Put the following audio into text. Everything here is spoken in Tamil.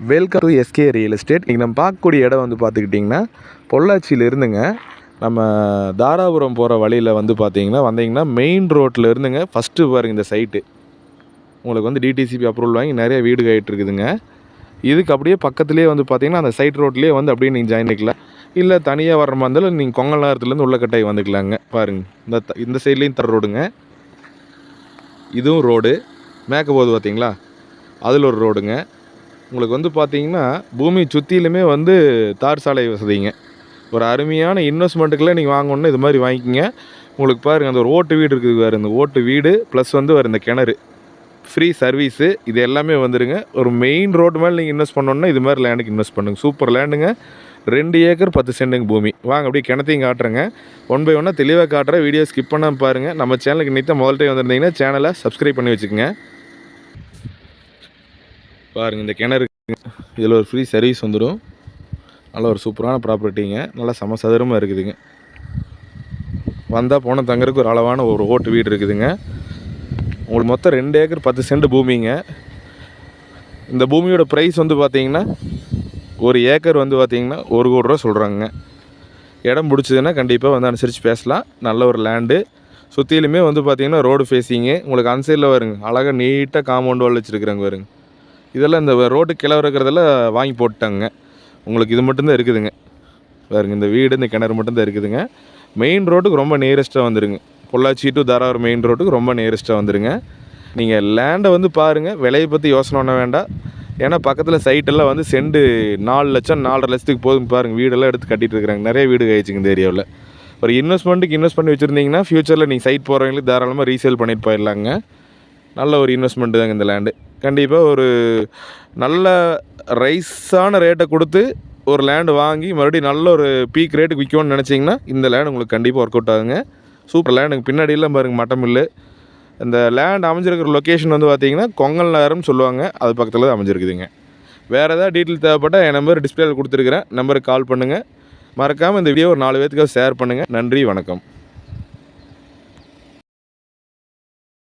Welcome to SK real estate இன்றைக்கி நம்ம பார்க்கக்கூடிய இடம் வந்து பார்த்துக்கிட்டிங்கன்னா பொள்ளாச்சியில் இருந்துங்க நம்ம தாராபுரம் போகிற வழியில் வந்து பார்த்தீங்கன்னா வந்தீங்கன்னா மெயின் ரோட்டில் இருந்துங்க ஃபஸ்ட்டு பாருங்க இந்த சைட்டு உங்களுக்கு வந்து டிடிசிபி அப்ரூவல் வாங்கி நிறைய வீடு கட்டிட்டு இருக்குதுங்க இதுக்கு அப்படியே பக்கத்துலேயே வந்து பார்த்தீங்கன்னா அந்த சைட் ரோட்லேயே வந்து அப்படியே நீங்கள் ஜாயின் பண்ணிக்கலாம். இல்லை தனியாக வர மாதிரி இருந்தாலும் நீங்கள் கொங்கல் நேரத்துலேருந்து உள்ள வந்துக்கலாங்க. பாருங்கள் இந்த த- இந்த சைட்லேயும் தர ரோடுங்க இதுவும் ரோடு மேக்க போகுது பார்த்தீங்களா? அதில் ஒரு ரோடுங்க உங்களுக்கு வந்து பார்த்தீங்கன்னா பூமி சுற்றிலுமே வந்து தார் சாலை வசதிங்க. ஒரு அருமையான இன்வெஸ்ட்மெண்ட்டுக்குள்ளே நீங்கள் வாங்கணுன்னா இது மாதிரி வாங்கிக்கோங்க. உங்களுக்கு பாருங்கள் அந்த ஒரு ஓட்டு வீடு இருக்குது வேறு இந்த ஓட்டு வீடு ப்ளஸ் வந்து வேறு இந்த கிணறு. ஃப்ரீ சர்வீஸு இது எல்லாமே வந்துடுங்க ஒரு மெயின் ரோடு மேலே நீங்கள் இன்வெஸ்ட் பண்ணணுன்னா இது மாதிரி லேண்டுக்கு இன்வெஸ்ட் பண்ணுங்க. சூப்பர் லேண்டுங்க ரெண்டு ஏக்கர் பத்து சென்டுங்க பூமி. வாங்க அப்படியே கிணத்தையும் காட்டுறேங்க. ஒன் பை ஒன்னாக தெளிவாக காட்டுறேன். வீடியோ ஸ்கிப் பண்ணாமல் பாருங்கள் நம்ம சேனலுக்கு நித்த முதல் டைம் வந்திருந்தீங்கன்னா சேனலை சப்ஸ்கிரைப் பண்ணி வச்சுக்கோங்க. பாருங்கள் இந்த கிணறு இதில் ஒரு ஃப்ரீ சர்வீஸ் வந்துடும். நல்ல ஒரு சூப்பரான ப்ராப்பர்ட்டிங்க நல்லா சம சதுரமாக இருக்குதுங்க. வந்தால் போன தங்கறதுக்கு ஒரு அளவான ஒரு ஓட்டு வீடு இருக்குதுங்க. உங்களுக்கு மொத்தம் ரெண்டு ஏக்கர் பத்து சென்ட் பூமிங்க. இந்த பூமியோட ப்ரைஸ் வந்து பார்த்தீங்கன்னா ஒரு ஏக்கர் வந்து பார்த்தீங்கன்னா ஒரு கோடி ரூபா சொல்கிறாங்க இடம் பிடிச்சதுன்னா கண்டிப்பாக வந்து அனுசரித்து பேசலாம். நல்ல ஒரு லேண்டு சுற்றிலுமே வந்து பார்த்தீங்கன்னா ரோடு ஃபேஸிங்கு உங்களுக்கு அன்சைடில் வருங்க. அழகாக நீட்டாக காம்பவுண்ட் வால் வச்சுருக்குறாங்க வருங்க இதெல்லாம் இந்த ரோட்டு கிளவு இருக்கிறதெல்லாம் வாங்கி போட்டாங்க. உங்களுக்கு இது மட்டும்தான் இருக்குதுங்க. பாருங்க இந்த வீடு இந்த கிணறு மட்டும்தான் இருக்குதுங்க. மெயின் ரோட்டுக்கு ரொம்ப நியரஸ்ட்டாக வந்துடுங்க பொள்ளாச்சி டு தாராவூர் மெயின் ரோட்டுக்கு ரொம்ப நியரஸ்ட்டாக வந்துடுங்க நீங்கள் லேண்டை வந்து பாருங்கள் விலையை பற்றி யோசனை பண்ண வேண்டாம். ஏன்னா பக்கத்தில் சைட்டெல்லாம் வந்து செண்டு நாலு லட்சம் நாலரை லட்சத்துக்கு போதும் பாருங்கள் வீடெல்லாம் எடுத்து கட்டிகிட்டு இருக்கிறாங்க. நிறைய வீடு கழிச்சுங்க இந்த ஏரியாவில் ஒரு இன்வெஸ்ட்மெண்ட்டுக்கு இன்வெஸ்ட் பண்ணி வச்சுருந்தீங்கன்னா ஃப்யூச்சரில் நீங்கள் சைட் போகிறவங்களுக்கு தாராளமாக ரீசேல் பண்ணிட்டு போயிடலாங்க. நல்ல ஒரு இன்வெஸ்ட்மெண்ட்டு தாங்க இந்த லேண்டு கண்டிப்பாக ஒரு நல்ல ரைஸான ரேட்டை கொடுத்து ஒரு லேண்டு வாங்கி மறுபடியும் நல்ல ஒரு பீக் ரேட்டுக்கு விற்கணும்னு நினச்சிங்கன்னா இந்த லேண்ட் உங்களுக்கு கண்டிப்பாக ஒர்க் அவுட் ஆகுங்க. சூப்பர் லேண்டுங்க பின்னாடியெல்லாம் பாருங்கள் மட்டம் இல்லை. இந்த லேண்ட் அமைஞ்சிருக்கிற லொக்கேஷன் வந்து பார்த்தீங்கன்னா கொங்கல் நகரம்னு சொல்லுவாங்க. அது பக்கத்தில் தான் அமைஞ்சிருக்குதுங்க. வேறு ஏதாவது டீட்டெயில் தேவைப்பட்டால் என் நம்பர் டிஸ்பிளேயில் கொடுத்துருக்குறேன். நம்பருக்கு கால் பண்ணுங்கள் மறக்காமல் இந்த வீடியோ ஒரு நாலு பேத்துக்காக ஷேர் பண்ணுங்கள் நன்றி வணக்கம்.